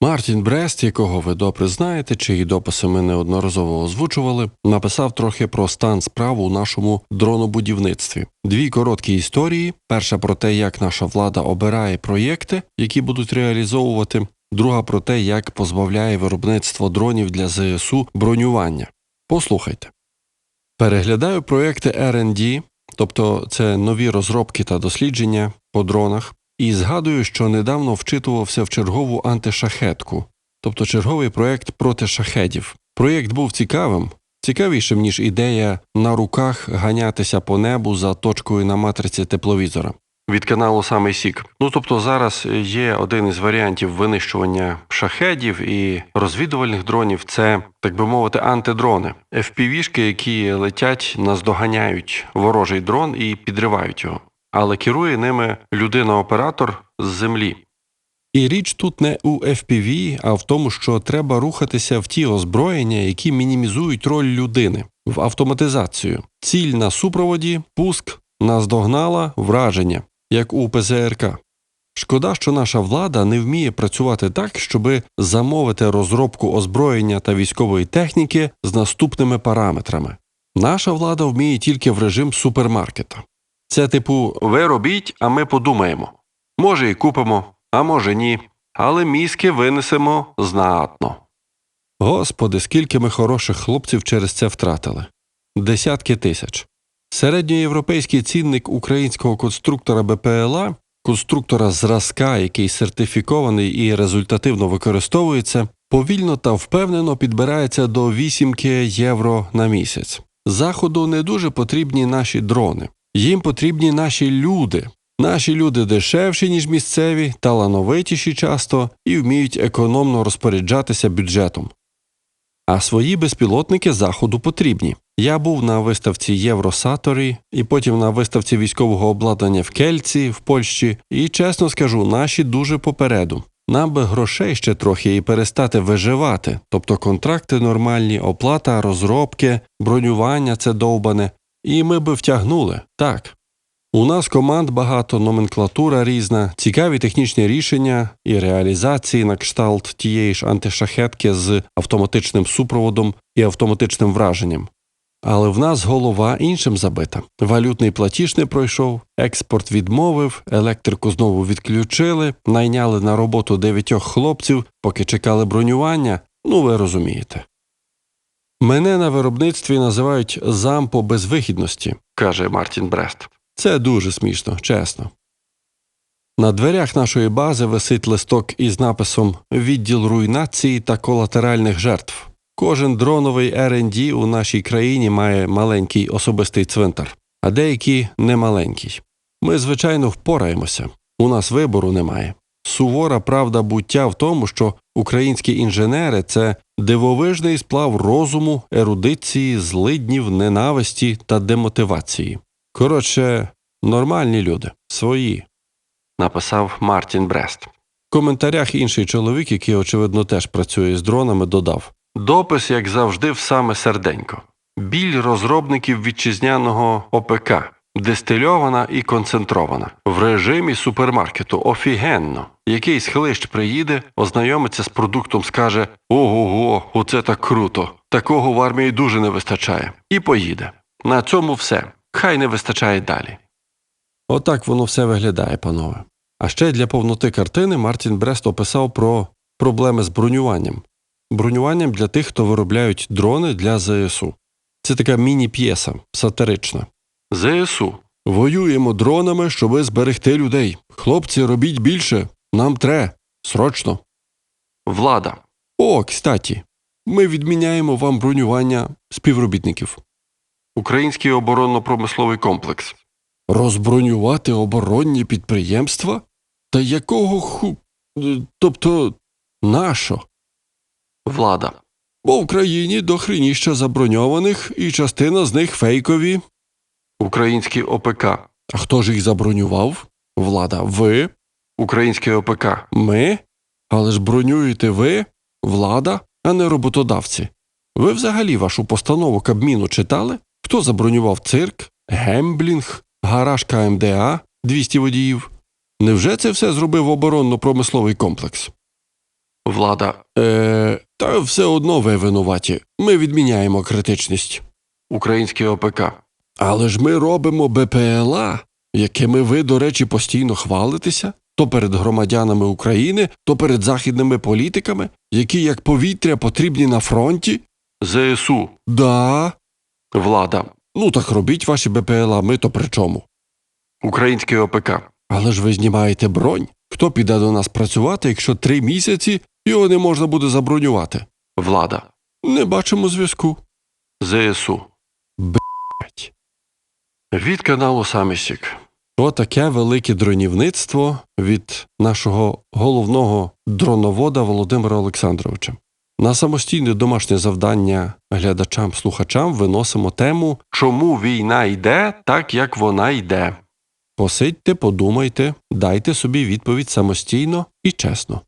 Мартін Брест, якого ви добре знаєте, чиї дописи ми неодноразово озвучували, написав трохи про стан справ у нашому дронобудівництві. Дві короткі історії: перша про те, як наша влада обирає проєкти, які будуть реалізовувати, друга про те, як позбавляє виробництво дронів для ЗСУ бронювання. Послухайте. Переглядаю проєкти R&D, тобто це нові розробки та дослідження по дронах, і згадую, що недавно вчитувався в чергову антишахетку, тобто черговий проєкт проти шахедів. Проєкт був цікавим, цікавішим, ніж ідея на руках ганятися по небу за точкою на матриці тепловізора. Від каналу Самий Сік. Ну тобто зараз є один із варіантів винищування шахедів і розвідувальних дронів. Це так би мовити, антидрони, FPV-шки, які летять, наздоганяють ворожий дрон і підривають його. Але керує ними людина-оператор з землі. І річ тут не у FPV, а в тому, що треба рухатися в ті озброєння, які мінімізують роль людини в автоматизацію. Ціль на супроводі, пуск, наздогнала, враження, як у ПЗРК. Шкода, що наша влада не вміє працювати так, щоби замовити розробку озброєння та військової техніки з наступними параметрами. Наша влада вміє тільки в режим супермаркета. Це типу ви робіть, а ми подумаємо. Може, і купимо, а може ні, але мізки винесемо знатно. Господи, скільки ми хороших хлопців через це втратили. Десятки тисяч. Середньоєвропейський цінник українського конструктора БПЛА, конструктора зразка, який сертифікований і результативно використовується, повільно та впевнено підбирається до 8 євро на місяць. Заходу не дуже потрібні наші дрони. Їм потрібні наші люди. Наші люди дешевші, ніж місцеві, талановитіші часто і вміють економно розпоряджатися бюджетом. А свої безпілотники заходу потрібні. Я був на виставці Євросаторі і потім на виставці військового обладнання в Кельці в Польщі, і чесно скажу, наші дуже попереду. Нам би грошей ще трохи і перестати виживати, тобто контракти нормальні, оплата, розробки, бронювання це довбане, і ми би втягнули так. У нас команд багато, номенклатура різна, цікаві технічні рішення і реалізації на кшталт тієї ж антишахетки з автоматичним супроводом і автоматичним враженням. Але в нас голова іншим забита. Валютний платіж не пройшов, експорт відмовив, електрику знову відключили, найняли на роботу дев'ятьох хлопців, поки чекали бронювання. Ну, ви розумієте. Мене на виробництві називають зам по безвихідності, каже Мартін Брест. Це дуже смішно, чесно. На дверях нашої бази висить листок із написом Відділ руйнації та колатеральних жертв. Кожен дроновий R&D у нашій країні має маленький особистий цвинтар, а деякі не маленький. Ми, звичайно, впораємося. У нас вибору немає. Сувора правда буття в тому, що українські інженери це дивовижний сплав розуму, ерудиції, злиднів, ненависті та демотивації. Коротше, нормальні люди, свої, написав Мартін Брест. В коментарях інший чоловік, який, очевидно, теж працює з дронами, додав Допис, як завжди, в саме серденько. Біль розробників вітчизняного ОПК, дистильована і концентрована, в режимі супермаркету офігенно. Якийсь хлищ приїде, ознайомиться з продуктом, скаже Ого, оце так круто! Такого в армії дуже не вистачає. І поїде. На цьому все. Хай не вистачає далі. Отак воно все виглядає, панове. А ще для повноти картини Мартін Брест описав про проблеми з бронюванням. Бронюванням для тих, хто виробляють дрони для ЗСУ. Це така міні-п'єса, сатирична. ЗСУ. Воюємо дронами, щоби зберегти людей. Хлопці, робіть більше. Нам тре. Срочно. Влада. О, кстаті. Ми відміняємо вам бронювання співробітників. Український оборонно-промисловий комплекс. Розбронювати оборонні підприємства? Та якого ху. е, Тобто, нащо? Влада. Бо в країні дохреніща заброньованих, і частина з них фейкові. Український ОПК. А хто ж їх забронював? Влада. Ви? Український ОПК. Ми? Але ж бронюєте ви, влада, а не роботодавці. Ви взагалі вашу постанову Кабміну читали? Хто забронював цирк, гемблінг, гараж КМДА, 200 водіїв? Невже це все зробив оборонно-промисловий комплекс? Влада. Е, та все одно ви винуваті. Ми відміняємо критичність. Український ОПК. Але ж ми робимо БПЛА, якими ви, до речі, постійно хвалитеся, то перед громадянами України, то перед західними політиками, які як повітря потрібні на фронті. ЗСУ. Да. Влада. Ну так робіть ваші БПЛА, ми то при чому? Український ОПК. Але ж ви знімаєте бронь. Хто піде до нас працювати, якщо три місяці його не можна буде забронювати? Влада. Не бачимо зв'язку. ЗСУ. Б***ь. Від каналу Самісік. Отаке велике дронівництво від нашого головного дроновода Володимира Олександровича. На самостійне домашнє завдання глядачам-слухачам виносимо тему Чому війна йде так, як вона йде. Посидьте, подумайте, дайте собі відповідь самостійно і чесно.